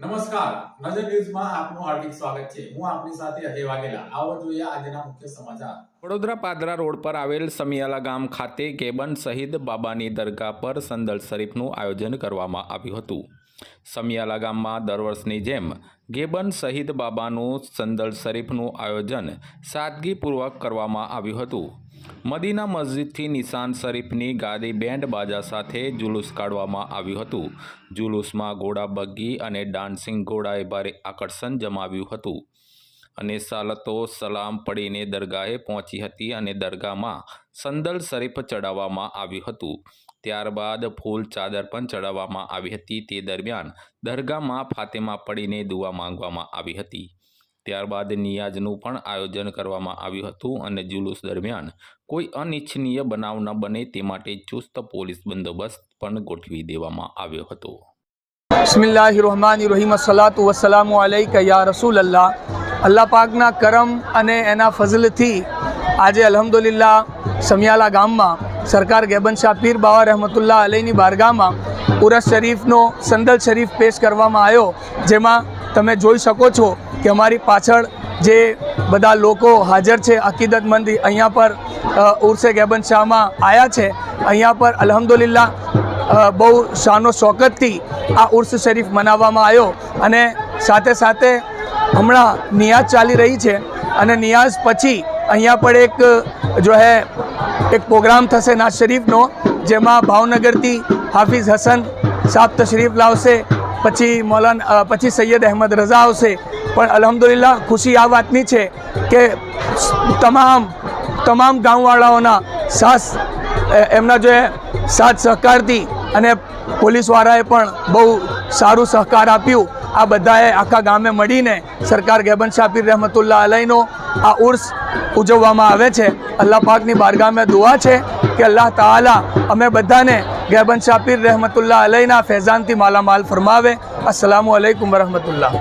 નમસ્કાર. નજર ન્યૂઝમાં આપનું હાર્દિક સ્વાગત છે. હું આપની સાથે અજય વાઘેલા. આવો જોઈએ આજના મુખ્ય સમાચાર. વડોદરા પાદરા રોડ પર આવેલ સમિયાલા ગામ ખાતે કેબન શહીદ બાબાની દરગાહ પર સંદલ શરીફનું આયોજન કરવામાં આવ્યું હતું. સમિયાલા ગામમાં દર વર્ષની જેમ ગેબન શહીદ બાબાનું સંદલ શરીફનું આયોજન સાદગીપૂર્વક કરવામાં આવ્યું હતું. મદીના મસ્જિદથી નિશાન શરીફની ગાદી બેન્ડ બાજા સાથે જુલુસ કાઢવામાં આવ્યું હતું. જુલુસમાં ઘોડા બગ્ગી અને ડાન્સિંગ ઘોડાએ ભારે આકર્ષણ જમાવ્યું હતું અને સાલતો સલામ પડીને દરગાહે પહોંચી હતી અને દરગાહમાં સંદલ શરીફ ચડાવવામાં આવ્યું હતું. ત્યારબાદ ફૂલ ચાદર પણ ચડાવવામાં આવી હતી. તે દરમિયાન દરગાહમાં ફાતેમા પડીને દુઆ માંગવામાં આવી હતી. ત્યારબાદ નિયાજનું પણ આયોજન કરવામાં આવ્યું હતું અને જુલુસ દરમિયાન કોઈ અનિચ્છનીય બનાવ ન બને તે માટે ચુસ્ત પોલીસ બંદોબસ્ત પણ ગોઠવી દેવામાં આવ્યો હતો. બિસ્મિલ્લાહિર્રહમાનિર્રહીમ. અસ્સલાતુ વસ્સલામુ અલૈકા યા રસૂલ અલ્લાહ અલ્લાહ પાકના કરમ અને એના ફઝલથી આજે અલ્હમ્દુલિલ્લાહ સમિયાલા ગામમાં સરકાર ગેબન શાહ પીર બાવા રહેમતુલ્લાહ અલૈની બારગામાં ઉરસ શરીફનો સંદલ શરીફ પેશ કરવામાં આવ્યો, જેમાં તમે જોઈ શકો છો કે અમારી પાછળ જે બધા લોકો હાજર છે અકીદતમંદ અહીંયા પર ઉર્સે ગેબન શાહમાં આવ્યા છે, અહીંયા પર અલહમદુલિલ્લા બહુ શાનો શોકતથી આ ઉર્સ શરીફ મનાવવામાં આવ્યો અને સાથે સાથે હમણાં નિયાઝ ચાલી રહી છે અને નિયાઝ પછી અહીંયા પણ એક, જો હે, એક પ્રોગ્રામ થશે નાઝ શરીફનો, જેમાં ભાવનગરથી હાફિઝ હસન સાહેબ તશરીફ લાવશે પછી મૌલાન પછી સૈયદ અહેમદ રઝા આવશે. પણ અલ્હમ્દુલિલ્લાહ, ખુશી આ વાતની છે કે તમામ તમામ ગામવાળાઓના સાસ એમના જે સાથ સહકારથી અને પોલીસવાળાએ પણ બહુ સારું સહકાર આપ્યું. આ બધાએ આખા ગામે મળીને સરકાર ગેબન શાપીર રહેમતુલ્લાહ અલયનો આ ઉર્સ ઉજવવામાં આવે છે. અલ્લાહ પાકની બારગામે દુઆ છે કે અલ્લાહ તાઆલા અમે બધાને ગેબન શાપીર રહેમતુલ્લાહ અલૈના ફૈઝાનથી માલામાલ ફરમાવે. અસ્સલામુ અલૈકુમ વરહમતુલ્લાહ.